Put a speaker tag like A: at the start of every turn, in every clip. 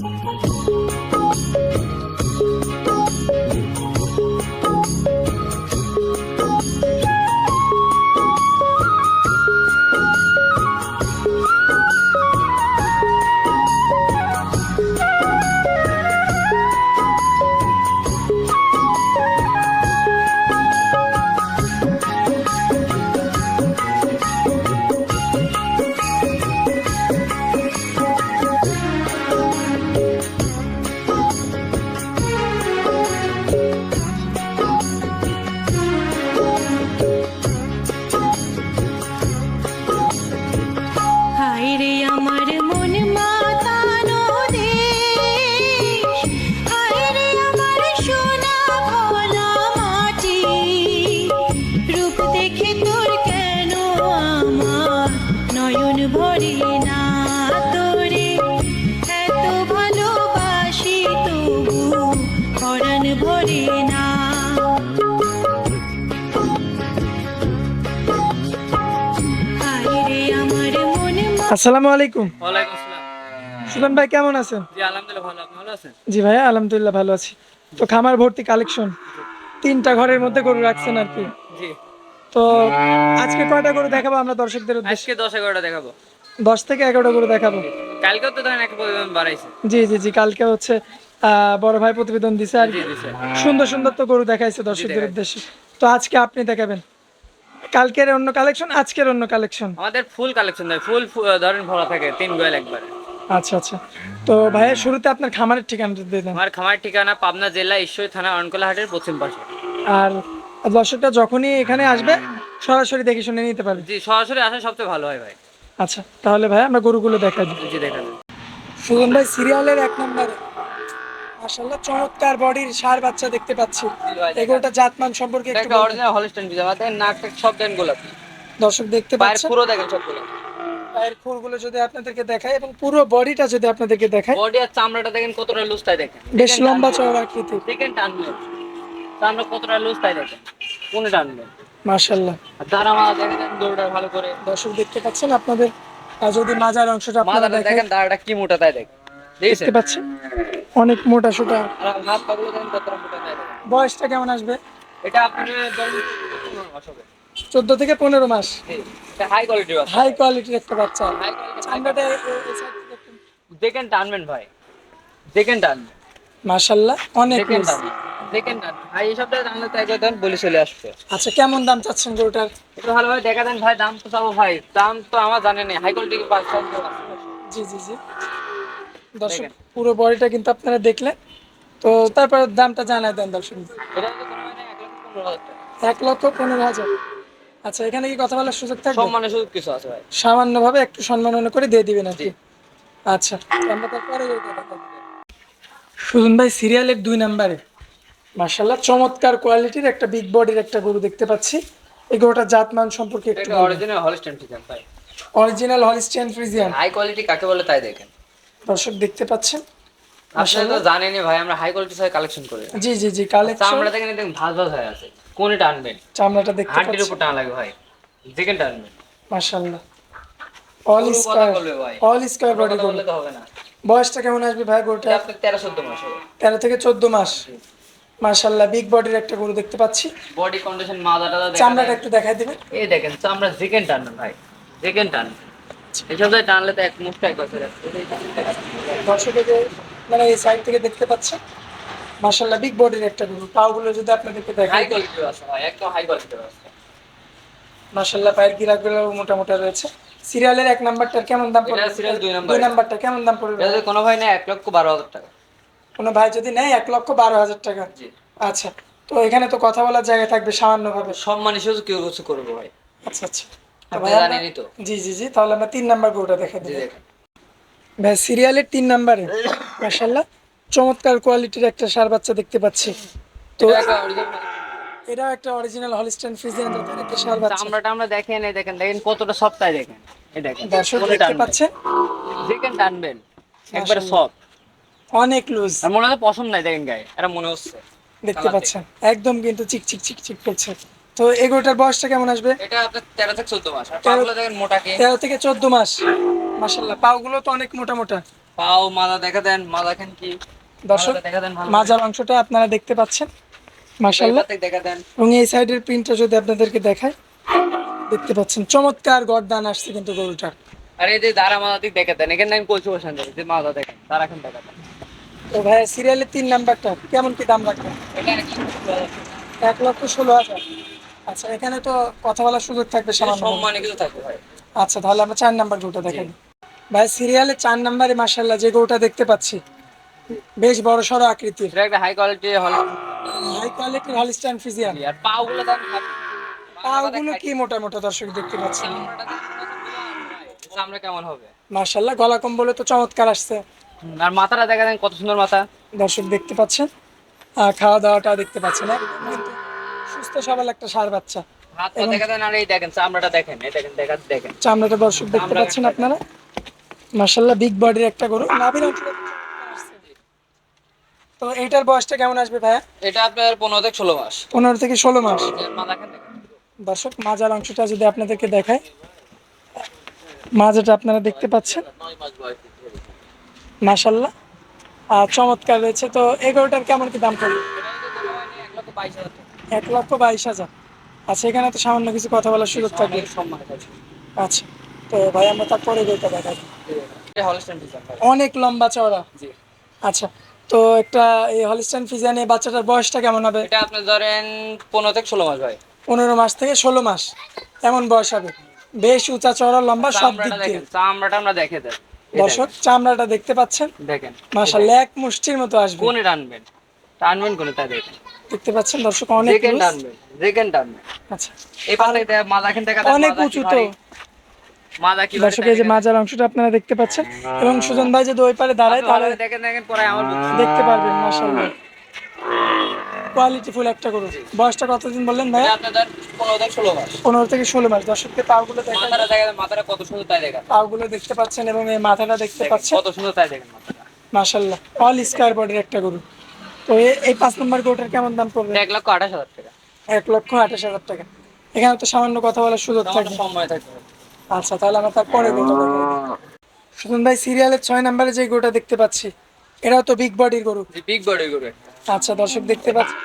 A: হায়
B: আসসালামু আলাইকুম।
C: ওয়ালাইকুম আসসালাম।
B: সুলন ভাই কেমন আছেন?
C: জি আলহামদুলিল্লাহ ভালো। আপনি ভালো আছেন?
B: জি ভাইয়া আলহামদুলিল্লাহ ভালো আছি। তো খামার ভর্তি কালেকশন তিনটা ঘরের মধ্যে গরু রাখছেন আর কি।
C: জি।
B: তো আজকে কয়টা গরু দেখাবো আমরা দর্শকদের উদ্দেশ্যে?
C: আজকে দশ এগারোটা দেখাবো।
B: দশ থেকে এগারোটা গরু দেখাবো।
C: কালকেও তো ধরেন এক পরিমাণ বাড়াইছে।
B: জি জি জি কালকে হচ্ছে বড় ভাই প্রতিবেদন দিছে আর সুন্দর সুন্দর তো গরু দেখাইছে দর্শকদের উদ্দেশ্যে। তো আজকে আপনি দেখাবেন। কালকের অন্য কালেকশন আজকের অন্য কালেকশন
C: আমাদের ফুল কালেকশন দেয় ফুল ধরেন ভরা থাকে তিন গোয়াল একবারে।
B: আচ্ছা আচ্ছা। তো ভাইয়া শুরুতে আপনার খামারের ঠিকানাটা দিয়ে দেন।
C: আমার খামার ঠিকানা পাবনা জেলা ঈশ্বরী থানা অনকলা হাটের পশ্চিম পাশে।
B: আর দর্শকটা যখনই এখানে আসবে সরাসরি দেখে শুনে নিতে পারবে।
C: জি সরাসরি আসা সবচেয়ে ভালো হয় ভাই।
B: আচ্ছা তাহলে ভাই আমরা গরুগুলো দেখাই দিই।
C: জি দেখা
B: সুজন ভাই সিরিয়ালের এক নম্বরে। মাশাআল্লাহ চমৎকার বডির সার বাচ্চা দেখতে পাচ্ছি। এগুলোটা জাতমান সম্পর্কে একটু
C: একটা অরিজিনাল হলিস্টাইন বিজা নাকটা সব দেন গোলাপি।
B: দর্শক দেখতে পাচ্ছেন?
C: পুরো দেখেন সব গোলাপি
B: পায়ের খুরগুলো যদি আপনাদেরকে দেখায় এবং পুরো বডিটা যদি আপনাদেরকে দেখায়
C: বডি আর চামড়াটা দেখেন কতটা লুজ তাই দেখেন।
B: বেশ লম্বা। চওড়া আকৃতি।
C: দেখেন টানবেন চামড়া কতটা লুজ তাই দেখেন। কোনে টানবেন
B: মাশাআল্লাহ।
C: দাঁড়া মাথা দেখেন দৌড়টা ভালো করে।
B: দর্শক দেখতে পাচ্ছেন আপনাদের। যদি মাজার অংশটা আপনারা দেখেন।
C: দাঁড়াটা কি মোটা তাই দেখেন।
B: দেখতে পাচ্ছেন অনেক মোটা সোটা। বয়সটা কেমন আসবে?
C: এটা আপনার
B: চোদ্দ থেকে পনেরো মাস।
C: এটা হাই কোয়ালিটি
B: হাই কোয়ালিটির একটা বাচ্চা।
C: কোয়ালিটি
B: চামড়াটা side থেকে একটু-
C: দেখেন টানবেন ভাই। দেখেন টানবেন।
B: মাশাআল্লাহ অনেক
C: দেখেন। দেখেন ভাই এই টানলে তাই করে দেন বলে চলে আসবে
B: আচ্ছা কেমন দাম চাচ্ছেন গরুটার?
C: একটু ভালোভাবে দেখা দেন ভাই দাম তো চাবো ভাই। দাম তো আমার জানেন হাই কোয়ালিটি পাঁচ
B: জি জি জি। দর্শক। পুরো বডিটা কিন্তু আপনারা দেখলেন। তো তারপরে দামটা জানাই দেন দর্শক।
C: এক লক্ষ পনেরো হাজার
B: আচ্ছা এখানে কি কথা বলার সুযোগ থাকবে?
C: সম্মানের সুযোগ কিছু আছে ভাই।
B: সামান্যভাবে একটু সম্মাননা করে দিয়ে দিবেন আর কি। আচ্ছা আমরা তারপরে সুজন ভাই সিরিয়ালের দুই নাম্বারে। মার্শাল্লাহ চমৎকার কোয়ালিটির একটা বিগ বডির একটা গরু দেখতে পাচ্ছি। এই গরুটার জাতমান সম্পর্কে একটু
C: এটা অরিজিনাল হলস্টাইন ফ্রিজিয়ান ভাই।
B: Original Holstein Friesian
C: high quality কাকে বলে তাই দেখেন।
B: দর্শক দেখতে পাচ্ছেন?
C: আসলে তো জানেনই ভাই আমরা হাই কোয়ালিটি কালেকশন করি।
B: জি জি জি কালেকশন
C: চামড়া দেখেন দেখেন ভাজ ভাজ হয়ে আছে। কোনে টানবেন?
B: চামড়াটা দেখতে পাচ্ছেন।
C: উপর টান লাগে ভাই। দেখেন টানবেন।
B: মাশাআল্লাহ। All square all square body
C: বললে তো হবে না।
B: বয়সটা কেমন আসবে ভাই গরুটা
C: এটা আপনার তেরো চোদ্দ মাস হবে।
B: তেরো থেকে চোদ্দ মাস। মাশাআল্লাহ বিগ বডির একটা গরু দেখতে পাচ্ছি।
C: বডি কন্ডিশন মাথা টাদা
B: চামড়াটা একটু দেখাই দিবেন।
C: এই দেখেন চামড়া জিকেন টানবেন ভাই জিকেন টান এসব জায়গায় টানলে তো এক মুখটা এক বছর
B: দর্শকের মানে এই সাইড থেকে দেখতে পাচ্ছেন মাশাআল্লাহ বিগ বডির একটা গরু। পাগুলো যদি আপনাদেরকে
C: হাই
B: দেখাই
C: কোয়ালিটির আছে ভাই একদম হাই কোয়ালিটির আছে।
B: মাশাআল্লাহ পায়ের গিরাগুলো মোটা মোটা রয়েছে। সিরিয়ালের এক নাম্বারটার কেমন দাম পড়বে?
C: serial দুই নাম্বার।
B: দুই নাম্বারটা কেমন দাম পড়বে?
C: যদি কোনো ভাই না এক লক্ষ বারো হাজার টাকা।
B: কোনো ভাই যদি নেয় এক লক্ষ বারো হাজার টাকা।
C: জি।
B: আচ্ছা তো এখানে তো কথা বলার জায়গা থাকবে সামান্য ভাবে
C: সম্মানী শুধু কেউ কিছু করব ভাই।
B: আচ্ছা আচ্ছা। আমরা- জি জি জি তাহলে আমরা তিন নাম্বার গরুটা দেখা দিই ভাই সিরিয়ালের তিন নাম্বারে। মাশাল্লাহ চমৎকার কোয়ালিটির একটা সার বাচ্চা দেখতে পাচ্ছি। তো
C: এটা একটা
B: অরিজিনাল হলিস্টাইন ফ্রিজিয়ান জাতের একটা সার বাচ্চা।
C: চামড়া টামড়া দেখেন এই দেখেন দেখেন কতটা সফটাই দেখেন। এই দেখেন
B: দর্শক দেখতে পাচ্ছেন?
C: দেখেন টানবেন। একবারে। সফট
B: অনেক লুজ
C: মনে হচ্ছে পছন্দ নাই দেখেন গায়ে। এটা মনে হচ্ছে।
B: দেখতে পাচ্ছেন। একদম কিন্তু চিক চিক চিক চিক করছে। তো এগুলোটার বয়সটা কেমন আসবে?
C: এটা আপনার তেরো থেকে চোদ্দ মাস। পাগুলো দেখেন মোটা কে?
B: তেরো থেকে চোদ্দ মাস। মাসাল্লাহ পাগুলো তো অনেক মোটা মোটা।
C: পাও মাথা দেখা দেন মা দেখেন কি?
B: দর্শক মাজার অংশটা আপনারা দেখতে পাচ্ছেন। মাশাল্লাহ
C: করে। দেখা দেন।
B: এবং এই সাইডের প্রিন্টটা যদি আপনাদেরকে দেখায় দেখতে পাচ্ছেন চমৎকার গরদান আসছে কিন্তু গরুটার।
C: আর এই যে দাঁড়া মাথা দিক দেখা দেন এখানে আমি কলছি বসান যাবে যে মাথা দেখেন তারা এখন দেখা দেন।
B: তো ভাই সিরিয়ালের তিন নাম্বারটা কেমন কি দাম রাখবেন? এক লক্ষ ষোলো হাজার। আচ্ছা এখানে তো কথা বলার সুযোগ থাকবে
C: সম্মানে কিছু থাকবে ভাই।
B: আচ্ছা তাহলে আমরা চার নাম্বার গরুটা দেখাই ভাই সিরিয়ালে চার নাম্বারে মার্শাল্লাহ যে গরুটা দেখতে পাচ্ছি বেশ বড় সড়ো আকৃতির
C: এটা একটা হাই কোয়ালিটি হল।
B: হাই কোয়ালিটির হলিস্টান ফিজিয়ান
C: আর পাও গুলো দেন
B: পাগুলো কি মোটা মোটা দর্শক দেখতে পাচ্ছি?
C: সামনে কেমন হবে?
B: মার্শাল্লাহ গলা কম্বলে তো চমৎকার আসছে।
C: আর মাথাটা দেখা দেন কত সুন্দর মাথা।
B: দর্শক দেখতে পাচ্ছেন। আর খাওয়া দাওয়াটা দেখতে পাচ্ছেন। একদম সুস্থ সবল একটা সার বাচ্চা।
C: দেখেন চামড়াটা দেখেন দেখেন দেখেন।
B: চামড়াটা দর্শক দেখতে পাচ্ছেন আপনারা? মার্শাল্লাহ বিগ বডির একটা গরু। নাভির তো এইটার বয়সটা কেমন আসবে ভাইয়া?
C: এটা আপনার পনেরো থেকে ষোলো মাস।
B: পনেরো থেকে ষোলো মাস। দর্শক মাজার অংশটা যদি আপনাদেরকে দেখায় মাজাটা আপনারা দেখতে পাচ্ছেন। মাশাল্লাহ আর চমৎকার রয়েছে। তো এগারোটার কেমন কি দাম পড়বে
C: এক লক্ষ বাইশ হাজার।
B: আচ্ছা এখানে তো সামান্য কিছু কথা বলার সুযোগ থাকবে। আচ্ছা তো ভাই আমরা
C: এটা হলস্টাইন ফ্রিজিয়ান ভাই।
B: অনেক লম্বা চওড়া। আচ্ছা তো একটা এই হলিস্টান ফিজানে বাচ্চাটার বয়সটা কেমন হবে?
C: এটা আপনি ধরেন পনেরো থেকে ষোলো মাস ভাই।
B: পনেরো মাস থেকে ষোলো মাস। এমন বয়স হবে। বেশ উঁচা চওড়া লম্বা সব দিক দিয়ে।
C: চামড়াটা আমরা দেখে দেন
B: দর্শক চামড়াটা দেখতে পাচ্ছেন?
C: দেখেন।
B: মাশাল্লাহ এক মুষ্টির মতো আসবে।
C: কোনে টানবেন? টানবেন কোনে? তাই দেখেন।
B: দেখতে পাচ্ছেন দর্শক অনেক আচ্ছা।
C: দেখা
B: অনেক উঁচু তো
C: ভারী। মাথা কি ভারী
B: দর্শক এই যে মাজার অংশটা আপনারা দেখতে পাচ্ছেন এবং সুজন ভাই যদি ওই পারে দাঁড়ায় তাহলে
C: দেখেন দেখেন পরে আমার
B: দেখতে পারবেন মাশাল্লাহ কোয়ালিটি ফুল একটা গরু। বয়সটা কতদিন বললেন ভাই
C: থেকে ষোলো মাস।
B: পনেরো থেকে ষোলো মাস। দর্শককে পাগুলো দেখেন।
C: মাথাটা দেখা দেন মাথাটা কত সুন্দর তাই দেখেন।
B: পাগুলো দেখতে পাচ্ছেন এবং এই মাথাটা দেখতে পাচ্ছেন।
C: কত সুন্দর তাই দেখেন মাথাটা।
B: মাশাল্লাহ অল স্কোয়ার বডির একটা গরু। তো এই পাঁচ নম্বর গরুটার কেমন দাম পড়বে?
C: এক লক্ষ আঠাশ হাজার টাকা।
B: এক লক্ষ আঠাশ হাজার টাকা। এখানে তো সামান্য কথা বলার সুযোগ থাকবে
C: সময় থাকবে
B: আচ্ছা তাহলে আমরা তারপরে সুজন ভাই সিরিয়ালের ছয় নম্বরে যে গরুটা দেখতে পাচ্ছি এটাও তো বিগ বডির গরু।
C: বিগ বডি গরু
B: আচ্ছা দর্শক দেখতে পাচ্ছি।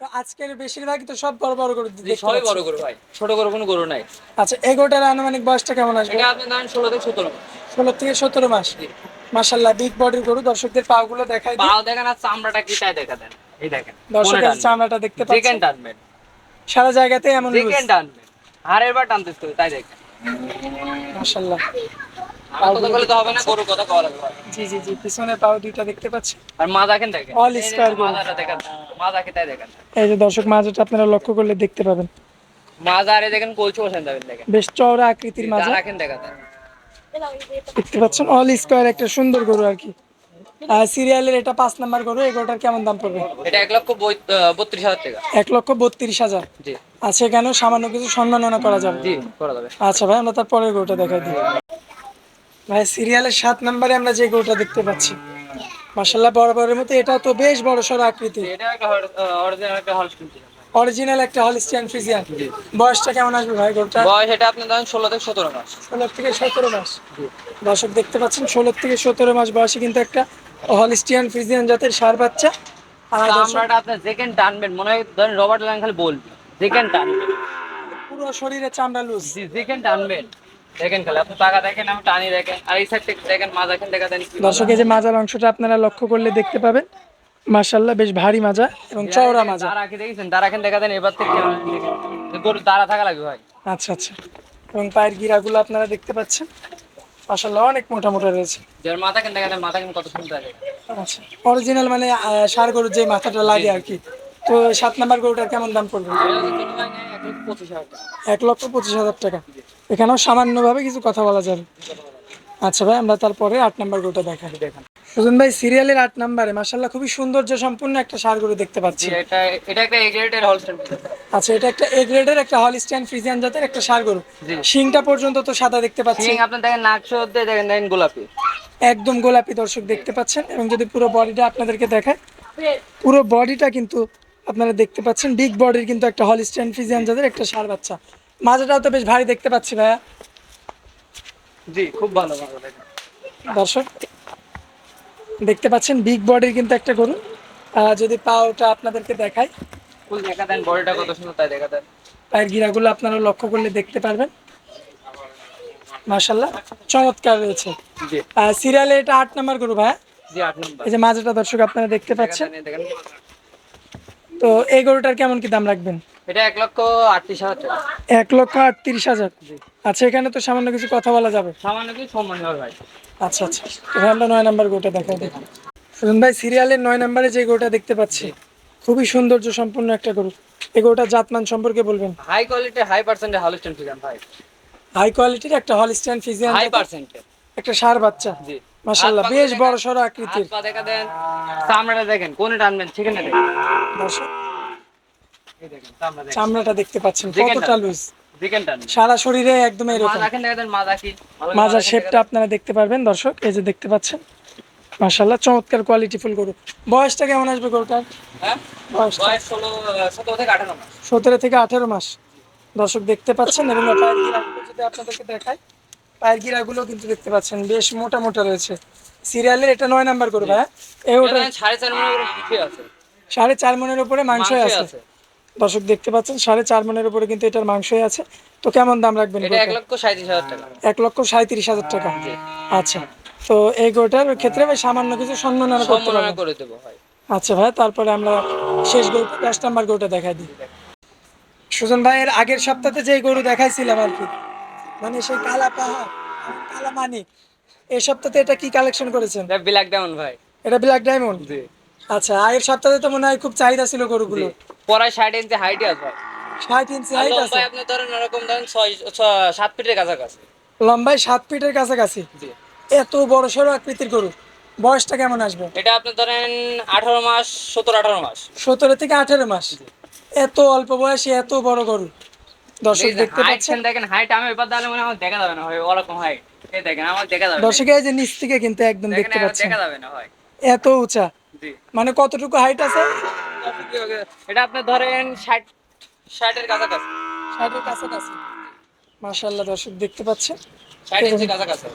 B: তো আজকের বেশিরভাগই তো সব বড় বড় গরু দেখতে
C: সবই বড় গরু ভাই ছোট গরু কোনো গরু নাই।
B: আচ্ছা এই গরুটার আনুমানিক বয়সটা কেমন আসবে?
C: এটা আপনি ধরেন ষোলো থেকে সতেরো মাস।
B: ষোলো থেকে সতেরো মাস। মাসাল্লাহ বিগ বডির গরু দর্শকদের পাগুলো দেখাই দিই।
C: পাও দেখেন আর চামড়াটা কি তাই দেখা দেন। এই দেখেন
B: দর্শকের চামড়াটা দেখতে পাচ্ছেন।
C: চিকেন টানবেন।
B: সারা জায়গাতে এমন
C: চিকেন টানবেন। হাড়ের বার টানতে হবে, তাই দেখেন।
B: মাসাল্লাহ
C: আমার কথা বলে তো হবে না গরু কথা কওয়া লাগবে।
B: জি জি জি পিছনে পাও দুইটা দেখতে পাচ্ছি
C: আর মা দেখেন দেখেন? যে
B: square গরু।
C: মাজাটা দেখেন মা দেখে তাই দেখেন?
B: এই যে দর্শক মাজাটা আপনারা লক্ষ্য করলে দেখতে পাবেন।
C: মাজারে দেখেন কলচু বসেন দেখেন।
B: বেশ চওড়া আকৃতির মাজা।
C: রাখেন দেখা দেন?
B: দেখতে পাচ্ছেন? অল স্কোয়ার একটা সুন্দর গরু আর কি। সিরিয়ালের এটা পাঁচ নাম্বার গরু এই গরুটার কেমন দাম পড়বে?
C: এটা এক লক্ষ বত্রিশ হাজার টাকা।
B: এক লক্ষ বত্রিশ হাজার?
C: জি।
B: আচ্ছা এখানেও সামান্য কিছু সম্মাননা করা যাবে।
C: জি করা যাবে।
B: আচ্ছা ভাই আমরা তার পরের গরুটা দেখাই দিই। ভাই সিরিয়ালের সাত নম্বরে আমরা যে গরুটা দেখতে পাচ্ছি। মাসাল্লাহ বরাবরের মতো এটা তো বেশ বড় সড়ো আকৃতি
C: এটা একটা অরিজিনাল একটা হল
B: অরিজিনাল একটা হলিস্টিয়ান ফ্রিজিয়ান বয়সটা কেমন আসবে ভাই গরুটা
C: বয়স এটা আপনি ধরেন ষোলো থেকে সতেরো মাস।
B: ষোলো থেকে সতেরো মাস। দর্শক দেখতে পাচ্ছেন ষোলো থেকে সতেরো মাস বয়সে কিন্তু একটা হলিস্টিয়ান ফ্রিজিয়ান জাতের সার বাচ্চা। আর
C: চামড়াটা আপনি যেখানে টানবেন মনে হয় ধরেন রবার্ট লাইন খালি বলবি। যেখানে টানবেন
B: পুরো শরীরে চামড়া লুজ।
C: জি যেখানে টানবেন। দেখেন খালি আপনি টাকা দেখেন আমি টানি দেখেন। আর এই সাইড থেকে দেখেন মা দেখেন দেখা দেন
B: দর্শক এই যে মাজার অংশটা আপনারা লক্ষ্য করলে দেখতে পাবেন। মাশাল্লাহ বেশ ভারী মাজা এবং চওড়া মাজা।
C: দাঁড়া কি দেখেছেন? দাঁড়া খেন দেখা দেন এবার থেকে দেখেন। গরু দাঁড়া থাকা লাগবে ভাই।
B: আচ্ছা আচ্ছা। এবং পায়ের গিরাগুলো আপনারা দেখতে পাচ্ছেন। মাশাল্লাহ অনেক মোটা মোটা রয়েছে।
C: যার মাথা কেন দেখা দেন মাথা কেন কত সুন্দর লাগে।
B: আচ্ছা অরিজিনাল মানে ষাঁড় গরুর যে মাথাটা লাগে আর কি তো সাত নাম্বার গরুটার কেমন দাম পড়বে? এক লক্ষ পঁচিশ হাজার টাকা। এখানেও সামান্যভাবে কিছু কথা বলা যাবে। আচ্ছা ভাই আমরা তারপরে আট নাম্বার গরুটা দেখাই।
C: দেখেন।
B: সুজন ভাই সিরিয়ালের আট নাম্বারে। মাশাল্লাহ খুবই সৌন্দর্য সম্পূর্ণ একটা ষাঁড় গরু দেখতে পাচ্ছি।
C: এটা এটা একটা এগ্রেডের হলস্টাইন
B: আচ্ছা এটা একটা এ গ্রেডের একটা হলিস্টিয়ান ফ্রিজিয়ান জাতের একটা ষাঁড় গরু। শিংটা পর্যন্ত তো সাদা দেখতে পাচ্ছি।
C: আপনি দেখেন নাক দেখেন দেখেন গোলাপি।
B: একদম গোলাপি দর্শক দেখতে পাচ্ছেন। এবং যদি পুরো বডিটা আপনাদেরকে দেখায় পুরো বডিটা কিন্তু আপনারা দেখতে পাচ্ছেন। বিগ বডির কিন্তু একটা হলিস্টিয়ান ফ্রিজিয়ান জাতের একটা ষাঁড় বাচ্চা। মাজাটাও তো বেশ ভারী দেখতে পাচ্ছি ভাইয়া।
C: জি খুব ভালো ভালো
B: দর্শক দেখতে পাচ্ছেন বিগ বডির কিন্তু একটা গরু। যদি পাওটা আপনাদেরকে দেখাই।
C: ফুল দেখা দেন বডিটা কত সুন্দর তাই দেখা দেন।
B: পায়ের গিরাগুলো আপনারা লক্ষ্য করলে দেখতে পারবেন। মাশাল্লাহ চমৎকার রয়েছে।
C: জি।
B: সিরিয়ালে এটা আট নাম্বার গরু ভাই
C: নম্বর।
B: এই যে মাঝেটা দর্শক আপনারা দেখতে পাচ্ছেন। তো এই গরুটার কেমন কি দাম রাখবেন?
C: এটা এক লক্ষ আটত্রিশ হাজার
B: এক লক্ষ আটত্রিশ হাজার। আচ্ছা এখানে তো সামান্য কিছু কথা বলা যাবে।
C: সামান্য কি সম্মান হবে ভাই
B: আচ্ছা আচ্ছা। এবার আমরা নয় নাম্বার গোটা দেখাই দেখুন সুজন ভাই সিরিয়ালের নয় নাম্বারে যে গরুটা দেখতে পাচ্ছি খুবই সৌন্দর্য সম্পূর্ণ একটা গরু। এই গরুটা জাতমান সম্পর্কে বলবেন?
C: হাই কোয়ালিটি হাই পার্সেন্টে হলিস্টন ফিগান ভাই।
B: হাই কোয়ালিটির একটা হলস্টাইন ফিজিয়ান
C: হাই পার্সেন্টে
B: একটা সার বাচ্চা।
C: জি।
B: মাশাআল্লাহ বেশ বড় সড়ো আকৃতির।
C: পা দেখা দেন চামড়াটা দেখেন কোনে টানবেন সেখানে দেখেন।
B: চামড়াটা দেখতে পাচ্ছেন কতটা লুজ সারা শরীরে একদম এরকম। মাজার শেপটা আপনারা দেখতে পারবেন দর্শক। এই যে দেখতে পাচ্ছেন মাশাআল্লাহ চমৎকার কোয়ালিটি ফুল গরু। বয়সটা কেমন আসবে গরুটার?
C: হ্যাঁ? সতেরো থেকে আঠারো মাস।
B: মাস। দর্শক দেখতে পাচ্ছেন এবং পায়ের গিরাগুলো যদি আপনাদেরকে দেখাই পায়ের গিরাগুলো কিন্তু দেখতে পাচ্ছেন বেশ মোটা মোটা রয়েছে। সিরিয়ালের এটা নয় নাম্বার করবে হ্যাঁ? এই ওটা
C: সাড়ে চার
B: সাড়ে চার মনের উপরে আছে।
C: আছে।
B: দর্শক দেখতে পাচ্ছেন সাড়ে চার মনের উপরে কিন্তু এটার মাংসই আছে। তো কেমন দাম রাখবেন
C: এক লক্ষ সাঁত্রিশ হাজার টাকা।
B: এক লক্ষ সাঁত্রিশ হাজার টাকা। আচ্ছা তো এই গোটার ক্ষেত্রে ভাই সামান্য কিছু সম্মাননা করতে
C: করে দেবো ভাই।
B: আচ্ছা ভাই তারপরে আমরা শেষ গরু দশ নাম্বার গরুটা দেখাই দিই। সুজন ভাইয়ের আগের সপ্তাহে যে গরু দেখাইছিলাম আর কি মানে সেই কালা পাহাড় কালা মানিক এই সপ্তাহে এটা কি কালেকশন করেছেন?
C: এটা ব্ল্যাক ডায়মন্ড ভাই।
B: এটা ব্ল্যাক ডায়মন্ড
C: জি।
B: আচ্ছা আগের সপ্তাহে তো মনে হয় খুব চাহিদা ছিল গরুগুলো।
C: পরায় ষাট ইঞ্চি হাইটে আছে। ভাই
B: ষাট ইঞ্চি হাইট আছে?
C: আপনি ধরেন ওরকম ধরেন ছয় সাত ফিটের কাছাকাছি।
B: লম্বায় সাত ফিটের কাছাকাছি?
C: জি।
B: এত বড় সড়ো আকৃতির গরু। বয়সটা কেমন আসবে?
C: এটা আপনি ধরেন আঠারো মাস সতেরো আঠারো মাস।
B: সতেরো থেকে আঠেরো মাস? এত অল্প বয়সে এত বড় গরু। দর্শক দেখতে পাচ্ছেন?
C: দেখেন হাইট আমি এবার তাহলে মনে হয় আমার দেখা যাবে না ভাই ওরকম হাইট এই দেখেন আমার দেখা যাবে।
B: দর্শক এই যে নিচ থেকে কিন্তু একদম দেখতে পাচ্ছেন।
C: দেখা যাবে না ভাই
B: এত উঁচা। মানে কতটুকু হাইট আছে?
C: এটা আপনি ধরেন ষাট ষাটের কাছাকাছি।
B: ষাটের কাছাকাছি। মাশাল্লাহ দর্শক দেখতে পাচ্ছেন?
C: ষাট ইঞ্চি কাছাকাছি।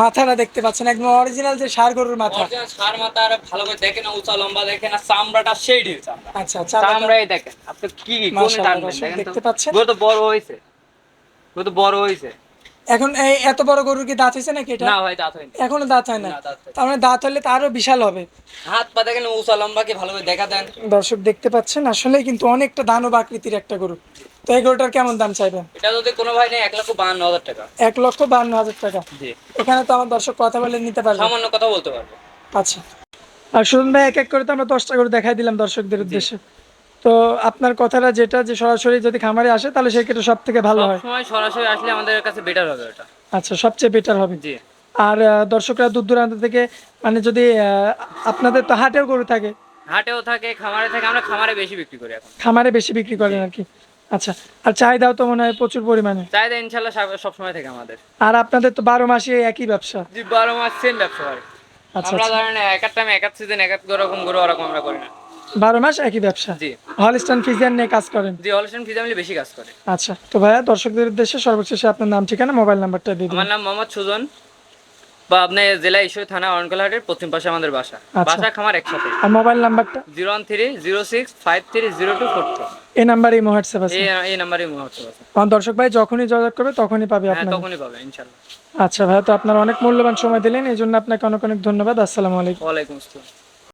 B: মাথাটা দেখতে পাচ্ছেন একদম অরিজিনাল যে ষাড় গরুর মাথা।
C: সার মাথা আর ভালো করে দেখেন না উঁচা লম্বা দেখেন আর চামড়াটা সেই ঢিল
B: আচ্ছা
C: চামড়াই দেখেন আপনি কি কোনে
B: দেখতে পাচ্ছেন?
C: গরু তো বড় হয়েছে। গরু তো বড় হয়েছে।
B: এখন এই এত বড় গরুর কি দাঁত হয়েছে নাকি এটা?
C: না ভাই দাঁত হয়নি।
B: এখনও দাঁত হয় না? তার মানে দাঁত হলে তারও বিশাল হবে।
C: হাত পা দেখেন উঁচা লম্বা কি ভালো করে দেখা দেন।
B: দর্শক দেখতে পাচ্ছেন আসলে কিন্তু অনেকটা দানব আকৃতির একটা গরু। তো এই গরুটার কেমন দাম চাইবেন?
C: এটা যদি কোনো ভাই নেই এক লক্ষ বাহান্ন হাজার টাকা।
B: এক লক্ষ বান্ন হাজার টাকা। এখানে তো আমার দর্শক কথা বলে নিতে পারবে।
C: সামান্য কথা বলতে পারবে।
B: আচ্ছা। আর শুনুন ভাই এক এক করে তো আমরা দশটা গরু দেখাই দিলাম দর্শকদের উদ্দেশ্যে। তো আপনার কথাটা যেটা যে সরাসরি যদি খামারে আসে তাহলে সেক্ষেত্রে সব থেকে ভালো হয়।
C: সময় সরাসরি আসলে আমাদের কাছে বেটার হবে ওটা।
B: আচ্ছা সবচেয়ে বেটার হবে।
C: জি।
B: আর দর্শকরা দূর দূরান্ত থেকে মানে যদি আপনাদের তো হাটেও গরু থাকে।
C: হাটেও থাকে খামারে থাকে আমরা খামারে বেশি বিক্রি করি এখন।
B: খামারে বেশি বিক্রি করেন আর কি। আচ্ছা আর চাহিদাও তো মনে হয় প্রচুর পরিমাণে।
C: চাহিদা ইনশাল্লাহ সব সময় থাকে আমাদের।
B: আর আপনাদের তো বারো মাসে একই ব্যবসা।
C: জি বারো মাস সেম ব্যবসা
B: আচ্ছা
C: আমরা
B: আচ্ছা।
C: ধরেন এক এক টাইমে এক এক সিজন এক এক রকম গরু ওরকম আমরা করি না।
B: বারো মাস একই ব্যবসা?
C: জি।
B: হলিস্টান ফিজিয়ান নিয়ে কাজ করেন?
C: জি ফিজামিলি বেশি কাজ করে।
B: আচ্ছা তো ভাইয়া দর্শকদের উদ্দেশ্যে সর্বশেষে আপনার নাম ঠিকানা মোবাইল নাম্বারটা দিয়ে দিন।
C: আমার নাম মোহাম্মদ সুজন বা আপনার জেলা ঈশ্বর থানা অরণকলাহাটের পশ্চিম পাশে আমাদের বাসা।
B: আচ্ছা।
C: বাসা খামার একসাথে।
B: আর মোবাইল নাম্বারটা?
C: Zero one three zero six five three zero two four two.
B: এই নাম্বারে হোয়াটসঅ্যাপ আছে?
C: এই নাম্বারই মুহূর্ত আছে।
B: দর্শক ভাই যখনই যোগাযোগ করবে তখনই পাবে
C: হ্যাঁ তখনই পাবে ইনশাল্লাহ
B: আচ্ছা ভাইয়া তো আপনার অনেক মূল্যবান সময় দিলেন এই জন্য আপনাকে অনেক অনেক ধন্যবাদ। আসসালামু আলাইকুম।
C: ওয়ালাইকুম আসসালাম।